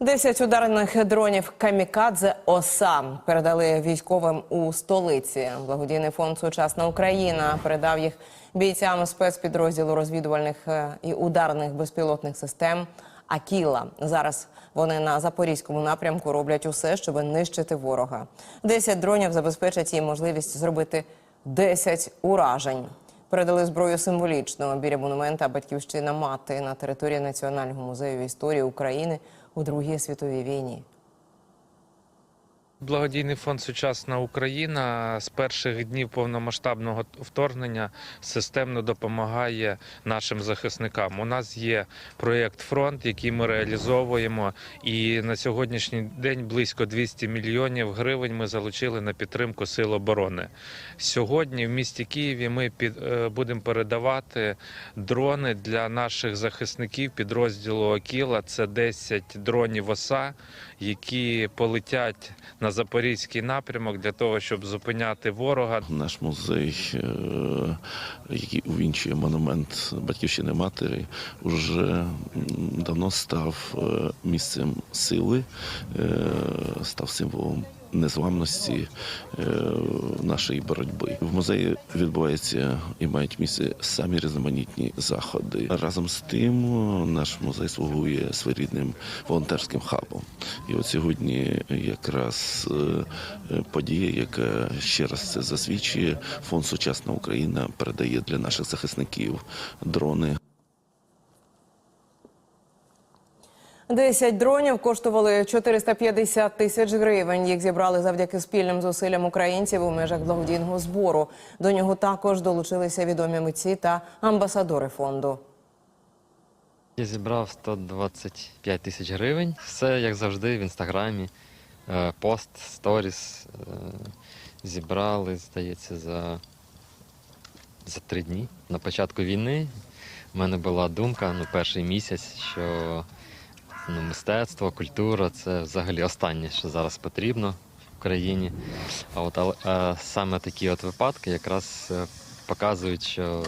Десять ударних дронів камікадзе ОСА передали військовим у столиці. Благодійний фонд Сучасна Україна передав їх бійцям спецпідрозділу розвідувальних е, і ударних безпілотних систем Акіла. Зараз вони на запорізькому напрямку роблять усе, щоб нищити ворога. Десять дронів забезпечать їм можливість зробити 10 уражень. Передали зброю символічно біля монумента Батьківщина мати на території Національного музею історії України у Другій світовій війні. Благодійний фонд Сучасна Україна з перших днів повномасштабного вторгнення системно допомагає нашим захисникам. У нас є проєкт Фронт, який ми реалізовуємо, і на сьогоднішній день близько 200 мільйонів гривень ми залучили на підтримку сил оборони. Сьогодні в місті Києві ми під, е, будемо передавати дрони для наших захисників підрозділу Акіла. Це 10 дронів ОСА, які полетять на запорізький напрямок для того, щоб зупиняти ворога. Наш музей, е, який увінчує монумент батьківщини матері, вже давно став е, місцем сили, е, став символом. Незламності е, нашої боротьби в музеї відбуваються і мають місце самі різноманітні заходи. Разом з тим, наш музей слугує своєрідним волонтерським хабом. І от сьогодні якраз е, подія, яка ще раз це засвідчує, фонд Сучасна Україна передає для наших захисників дрони. Десять дронів коштували 450 тисяч гривень. Їх зібрали завдяки спільним зусиллям українців у межах благодійного збору. До нього також долучилися відомі митці та амбасадори фонду. Я зібрав 125 тисяч гривень. Все як завжди в інстаграмі. Е, Пост, сторіс. е, Зібрали, здається, за, за три дні. На початку війни в мене була думка, ну, перший місяць, що ну, мистецтво, культура це взагалі останнє, що зараз потрібно в країні. А от але, е, саме такі от випадки якраз е, показують, що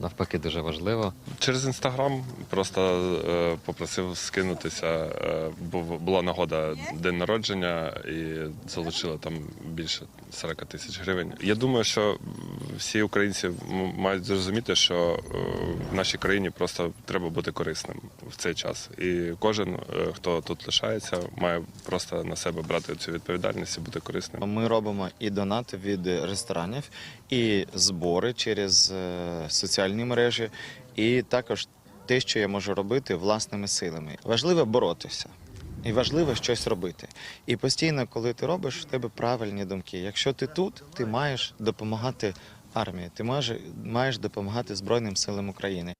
навпаки дуже важливо Через інстаграм просто е, попросив скинутися, е, бо була нагода день народження і залучили там більше 40 тисяч гривень. Я думаю, що всі українці мають зрозуміти, що е, в нашій країні просто треба бути корисним в цей час. І кожен, е, хто тут лишається, має просто на себе брати цю відповідальність і бути корисним. Ми робимо і донати від ресторанів, і збори через е, соціальні мережі, і також те, що я можу робити власними силами. Важливо боротися. І важливо щось робити. І постійно, коли ти робиш, в тебе правильні думки. Якщо ти тут, ти маєш допомагати армії, ти маєш, допомагати Збройним силам України.